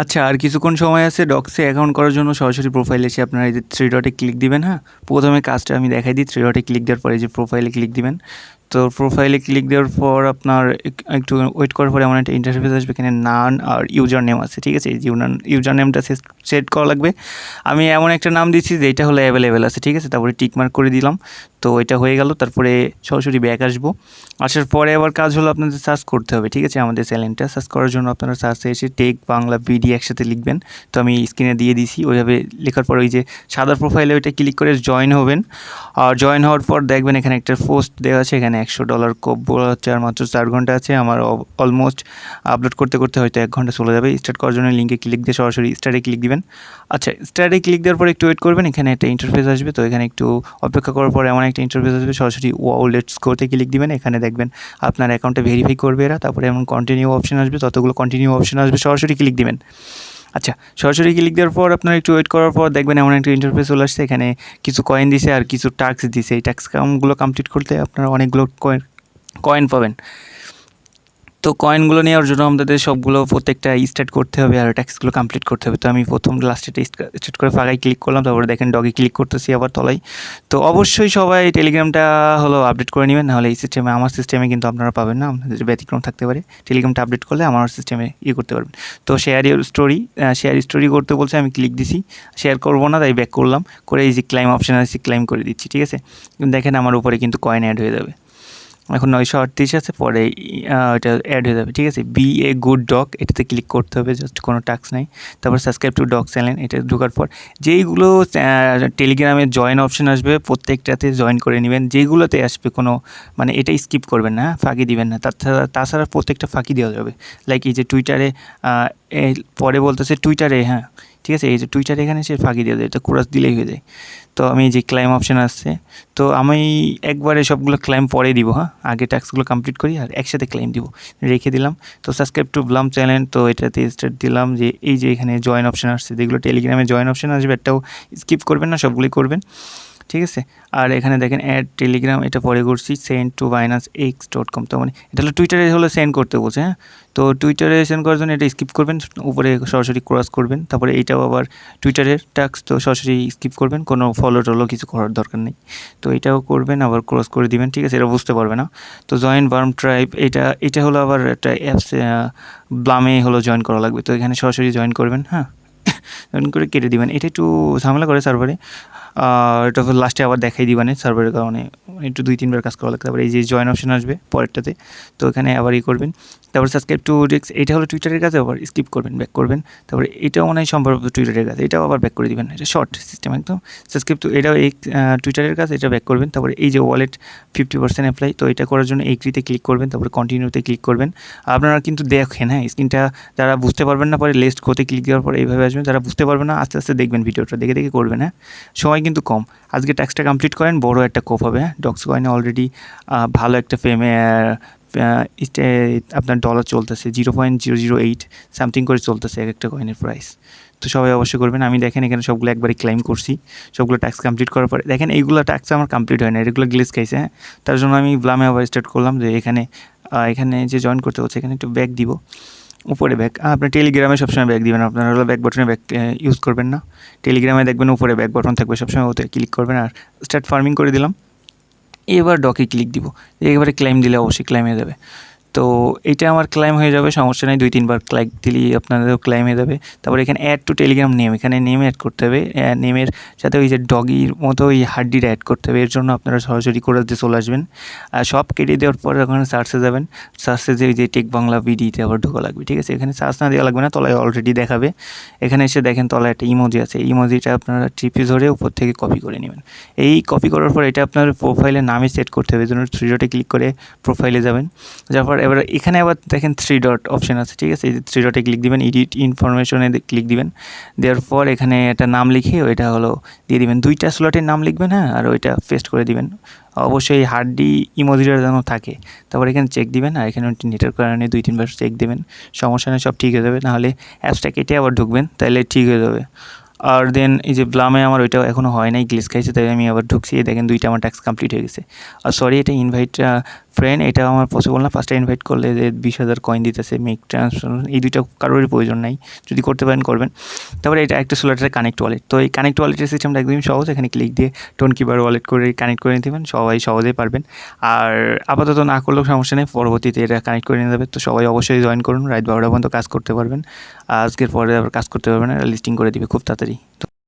আচ্ছা আর কিছুক্ষণ সময় আছে ডক্সে অ্যাকাউন্ট করার জন্য সরাসরি প্রোফাইলে এসে আপনারা এই যে থ্রি ডটে ক্লিক দিবেন হ্যাঁ? প্রথমে কাজটা আমি দেখাই দিই থ্রি ডটে ক্লিক দেওয়ার পরে যে প্রোফাইলে ক্লিক দিবেন। তো প্রোফাইলে ক্লিক দেওয়ার পর আপনার এক- একটু ওয়েট করার পরে এমন একটা ইন্টারফেস আসবে এখানে নান আর ইউজার নেম আছে, ঠিক আছে? ইউজার নেমটা সেট করা লাগবে। আমি এমন একটা নাম দিচ্ছি যে এটা হলো অ্যাভেলেবেল আছে, ঠিক আছে? তারপরে টিকমার্ক করে দিলাম। তো এটা হয়ে গেল, তারপরে সরাসরি ব্যাক আসব। আসার পরে আবার কাজ হলো আপনাদের সার্চ করতে হবে, ঠিক আছে? আমাদের চ্যানেলটা সার্চ করার জন্য আপনারা সার্চে এসে টেক বাংলা বিডি একসাথে লিখবেন। তো আমি স্ক্রিনে দিয়ে দিছি, ওইভাবে লেখার পর ওই যে সাদা প্রোফাইলে ওইটা ক্লিক করে জয়েন হবেন। আর জয়েন হওয়ার পর দেখবেন এখানে একটা পোস্ট দেওয়া আছে, এখানে একশো ডলার কোপ হচ্ছে আর মাত্র চার ঘণ্টা আছে। আমার অলমোস্ট আপলোড করতে করতে হয়তো এক ঘণ্টা চলে যাবে। স্টার্ট করার জন্য লিঙ্কে ক্লিক দিয়ে সরাসরি স্টার্টে ক্লিক দিবেন। আচ্ছা স্টার্টে ক্লিক দেওয়ার পর একটু ওয়েট করবেন। এখানে একটা ইন্টারফেস আসবে, তো এখানে একটু অপেক্ষা করার পর এমন একটা ইন্টারফেস আসবে। সরাসরি ওয়ালেট করতে ক্লিক দিবেন। এখানে দেখবেন আপনার অ্যাকাউন্টে ভেরিফাই করবে এরা। তারপরে এমন কন্টিনিউ অপশন আসবে, ততগুলো কন্টিনিউ অপশন আসবে, সরাসরি ক্লিক দিবেন। আচ্ছা সরাসরি ক্লিক দেওয়ার পর আপনার একটু ওয়েট করার পর দেখবেন এমন একটা ইন্টারফেস চলে আসছে। এখানে কিছু কয়েন দিছে আর কিছু টাস্ক দিছে। এই টাস্ক কামগুলো কমপ্লিট করতে আপনারা অনেকগুলো কয়েন কয়েন পাবেন। তো কয়েনগুলো নেওয়ার জন্য আমাদের সবগুলো প্রত্যেকটা স্টার্ট করতে হবে আর ট্যাক্সগুলো কমপ্লিট করতে হবে। তো আমি প্রথম লাস্টে স্টার্ট করে ফাঁকায় ক্লিক করলাম, তারপরে দেখেন ডগে ক্লিক করতেছি আবার তলায়। তো অবশ্যই সবাই টেলিগ্রামটা হলো আপডেট করে নেবেন, নাহলে এই সিস্টেমে আমার সিস্টেমে কিন্তু আপনারা পাবেন না, আপনাদের ব্যতিক্রম থাকতে পারে। টেলিগ্রামটা আপডেট করলে আমার সিস্টেমে ইয়ে করতে পারবেন। তো share your story share story করতে বলছে, আমি ক্লিক দিছি শেয়ার করব না, তাই ব্যাক করলাম। করে এই যে ক্লাইম অপশান আছে ক্লাইম করে দিচ্ছি, ঠিক আছে? দেখেন আমার উপরে কিন্তু কয়েন অ্যাড হয়ে যাবে। এখন নয়শো আটত্রিশ আছে, পরে এটা অ্যাড হয়ে যাবে, ঠিক আছে? বি এ গুড ডগ এটাতে ক্লিক করতে হবে জাস্ট কোনো টাস্ক নাই। তারপর সাবস্ক্রাইব টু ডগ চ্যানেল এটা ঢোকার পর যেইগুলো টেলিগ্রামে জয়েন অপশন আসবে, প্রত্যেকটাতে জয়েন করে নেবেন। যেইগুলোতে আসবে কোনো মানে এটা স্কিপ করবেন না? ফাঁকি দিবেন না। তাছাড়া তাছাড়া প্রত্যেকটা ফাঁকি দেওয়া যাবে। লাইক এই যে টুইটারে পরে বলতেছে টুইটারে হ্যাঁ ঠিক আছে? এই যে টুইটারে এখানে সে ফাঁকি দিয়ে দেয়, এটা ক্রস দিলেই হয়ে যায়। তো আমি যে ক্লাইম অপশান আসছে, তো আমি একবারে সবগুলো ক্লাইম পরে দিব হ্যাঁ? আগে ট্যাক্সগুলো কমপ্লিট করি আর একসাথে ক্লাইম দিব। রেখে দিলাম। তো সাবস্ক্রাইব টু ব্লাম চ্যানেল তো এটাতে স্টার্ট দিলাম যে এই যে এখানে জয়েন অপশান আসছে। যেগুলো টেলিগ্রামে জয়েন অপশান আসবে, একটাও স্কিপ করবেন না, সবগুলোই করবেন। ঠিক আছে? আর এখানে দেখেন অ্যাড টেলিগ্রাম এটা পরে করছি send to Binance X dot com তো মানে এটা হলো টুইটারে হলো সেন্ড করতে বলছে হ্যাঁ? তো টুইটারে সেন্ড করার জন্য এটা স্কিপ করবেন, উপরে সরাসরি ক্রস করবেন, তারপরে এইটাও আবার টুইটারের টাক্স তো সরাসরি স্কিপ করবেন, কোনো ফলো টলো কিছু করার দরকার নেই। তো এটাও করবেন, আবার ক্রস করে দিবেন, ঠিক আছে? এটা বুঝতে পারবে না। তো জয়েন বার্ম ট্রাইব এটা এটা হলো আবার একটা অ্যাপস ব্লামে হলো জয়েন করা লাগবে। তো এখানে সরাসরি জয়েন করবেন হ্যাঁ? জয়েন করে কেটে দিবেন। এটা একটু ঝামেলা করে সার্ভারে এটা লাস্টে আবার দেখাই দিবানে সার্ভারের কারণে। একটু দুই, তিনবার কাজ করা লাগবে তারপরে এই যে জয়েন অপশন আসবে পরেরটাতে, তো এখানে আবার ই করবেন। তারপর সাবস্ক্রাইব টু ডিক্স এটা হলো টুইটারের কাছে আবার স্কিপ করবেন ব্যাক করবেন। তারপরে এটাও মনে হয় টুইটারের কাছে এটাও আবার ব্যাক করে দিবেন এটা শর্ট সিস্টেম একদম। সাবস্ক্রাইব টু এটাও এই টুইটারের কাছে এটা ব্যাক করবেন। তারপরে এই যে ওয়ালেট ফিফটি পার্সেন্ট অ্যাপ্লাই তো এটা করার জন্য এইগ্রিতে ক্লিক করবেন। তারপরে কন্টিনিউতে ক্লিক করবেন। আপনারা কিন্তু দেখেন হ্যাঁ স্ক্রিনটা যারা বুঝতে পারবেন না, পরে লেস্ট কোতে ক্লিক দেওয়ার পরে এইভাবে আসবেন। যারা বুঝতে পারবেন না, আস্তে আস্তে দেখবেন ভিডিওটা, দেখে দেখে করবেন হ্যাঁ। সময় কিন্তু কম। আজকে ট্যাক্সটা কমপ্লিট করেন, বড় একটা কোপ হবে হ্যাঁ? ডক্স কয়েনে অলরেডি ভালো একটা ফেমে আপনার ডলার চলতেছে zero point zero zero eight something করে চলতেছে এক একটা কয়েনের প্রাইস তো সবাই অবশ্যই করবেন। আমি দেখেন এখানে সবগুলো একবারই ক্লাইম করছি। সবগুলো ট্যাক্স কমপ্লিট করার পরে, দেখেন এইগুলো ট্যাক্স আমার কমপ্লিট হয় না, এগুলো গ্লিস খাইছে হ্যাঁ? তার জন্য আমি ব্লামে আবার স্টার্ট করলাম যে এখানে এখানে যে জয়েন করতে হচ্ছে, এখানে একটু ব্যাক দিব। উপরে ব্যাক আপনি টেলিগ্রামে সবসময় ব্যাক দিবেন। আপনারা হলো ব্যাক বাটনে ব্যাক ইউজ করবেন না। টেলিগ্রামে দেখবেন উপরে ব্যাক বাটন থাকবে সবসময়, ওতে ক্লিক করবেন। আর স্টার্ট ফার্মিং করে দিলাম। এবার ডকে ক্লিক দিব। এবারে ক্লাইম দিলে অবশ্যই ক্লাইমে যাবে। তো এটা আমার ক্লাইম হয়ে যাবে, সমস্যা নেই, দুই, তিনবার ক্লাইক দিলেই আপনাদেরও ক্লাইম হয়ে যাবে। তারপরে এখানে অ্যাড টু টেলিগ্রাম নেম এখানে নেম অ্যাড করতে হবে। নেমের সাথে ওই যে ডগির মতো ওই হাড্ডিটা অ্যাড করতে হবে। এর জন্য আপনারা সরাসরি করে দিয়ে চলে আসবেন। আর সব কেটে দেওয়ার পর ওখানে সার্চে যাবেন। সার্চে যে ওই যে টেক বাংলা বিডিতে আবার ঢোকা লাগবে, ঠিক আছে? এখানে সার্চ না দেওয়া লাগবে না, তলায় অলরেডি দেখাবে। এখানে এসে দেখেন তলায় একটা ইমোজি আছে। ইমোজিটা আপনারা টিপি ধরে উপর থেকে কপি করে নেবেন। এই কপি করার পর এটা আপনার প্রোফাইলের নামে সেট করতে হবে। জন্য থ্রি ডটে ক্লিক করে প্রোফাইলে যাবেন। যার পর এবার এখানে আবার দেখেন থ্রি ডট অপশন আছে, ঠিক আছে? থ্রি ডটে ক্লিক দিবেন এডিট ইনফরমেশনে ক্লিক দিবেন। দেওয়ার পর এখানে একটা নাম লিখে ওইটা হলো দিয়ে দিবেন। দুইটা স্লটের নাম লিখবেন হ্যাঁ? আর ওইটা পেস্ট করে দিবেন। অবশ্যই হার্ডি ইমোজিটা যেন থাকে। তারপর এখানে চেক দিবেন, আর এখানে নেটের কারণে দুই, তিনবার চেক দেবেন। সমস্যা নেই, সব ঠিক হয়ে যাবে। নাহলে অ্যাপসটা কেটে আবার ঢুকবেন তাহলে ঠিক হয়ে যাবে। আর দেন এই যে ব্লামে আমার ওইটাও এখনও হয় নাই গ্লিস খাইছে, তাই আমি আবার ঢুকছি। দেখেন দুইটা আমার ট্যাক্স কমপ্লিট হয়ে গেছে। আর সরি এটা ইনভাইট ফ্রেন্ড এটা আমার পসিবল না। ফার্স্টে ইনভাইট করলে যে বিশ হাজার কয়েন দিতেছে মেক ট্রান্সফার এই দুইটা কারোরই প্রয়োজন নাই। যদি করতে পারেন, করবেন। তারপরে এটা একটা সোলারের কানেক্ট ওয়ালেট তো এই কানেক্ট ওয়ালেটের সিস্টেমটা একদমই সহজ। এখানে ক্লিক দিয়ে টোন কিবার ওয়ালেট করে কানেক্ট করে নিতে সবাই সহজেই পারবেন। আর আপাতত না করলেও সমস্যা নেই। পরবর্তীতে এটা কানেক্ট করে নিয়ে যাবে। তো সবাই অবশ্যই জয়েন করুন। রাত বারোটা পর্যন্ত কাজ করতে পারবেন। আজকের পরে আবার কাজ করতে পারবেন লিস্টিং করে দিবে খুব তাড়াতাড়ি।